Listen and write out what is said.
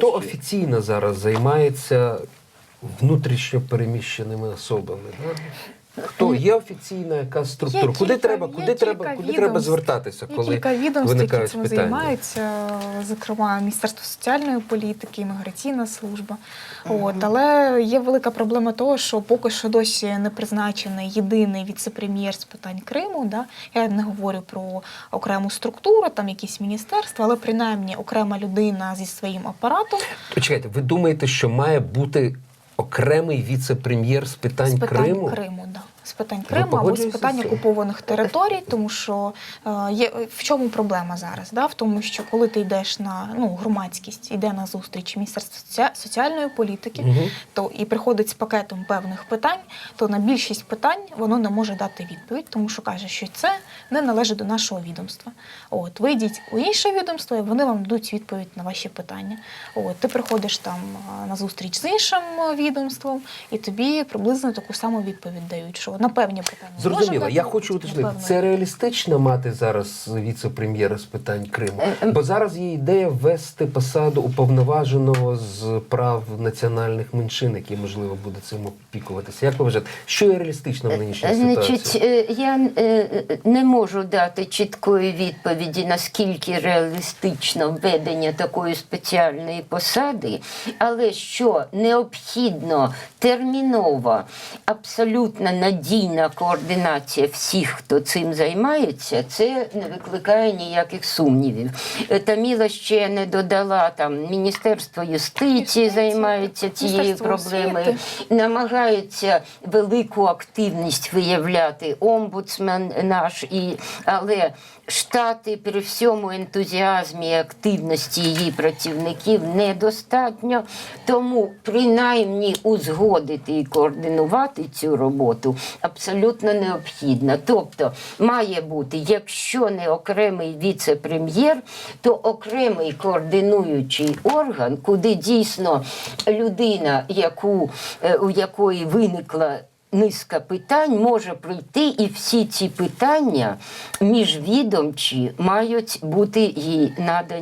Хто офіційно зараз займається внутрішньо переміщеними особами? Да? Хто є офіційна якась структура? Є куди кілька- треба, куди треба, куди треба відомств. звертатися, Є коли кілька відомств, які цим питання? займаються, зокрема Міністерство соціальної політики, імміграційна служба. От але є велика проблема того, що поки що досі не призначений єдиний віце-прем'єр з питань Криму. Да? Я не говорю про окрему структуру, там якісь міністерства, але принаймні окрема людина зі своїм апаратом Почекайте, ви думаєте, що має бути окремий віце-прем'єр з питань, з питань Криму? Криму, да. З питань Криму або з питань окупованих територій, тому що е, є в чому проблема зараз? Да? В тому, що коли ти йдеш на ну громадськість, йде на зустріч Міністерства соці- соціальної політики, Мгм. то і приходить з пакетом певних питань, то на більшість питань воно не може дати відповідь, тому що каже, що це не належить до нашого відомства. От ви йдіть у інше відомство, і вони вам дадуть відповідь на ваші питання. От ти приходиш там на зустріч з іншим відомством, і тобі приблизно таку саму відповідь дають, що на певні питання Зрозуміло, я хочу уточнити, це реалістично мати зараз віце-прем'єра з питань Криму? Е, е, Бо зараз є ідея ввести посаду уповноваженого з прав національних меншин, який, можливо, буде цим опікуватися. Як ви вважаєте, що є реалістично в нинішній Значить, ситуації? е, я е, не можу дати чіткої відповіді, наскільки реалістично введення такої спеціальної посади, але що необхідно терміново, абсолютно надійна координація всіх, хто цим займається, це не викликає ніяких сумнівів. Е, Таміла ще не додала там Міністерство юстиції займається цією проблемою намагається велику активність виявляти омбудсмен наш, і, але штати при всьому ентузіазмі і активності її працівників недостатньо. Тому принаймні узгодити і координувати цю роботу абсолютно необхідно. Тобто має бути, якщо не окремий віце-прем'єр, то окремий координуючий орган, куди дійсно людина, яку, е, у якої виникла низка питань, може прийти, і всі ці питання міжвідомчі мають бути їй надані.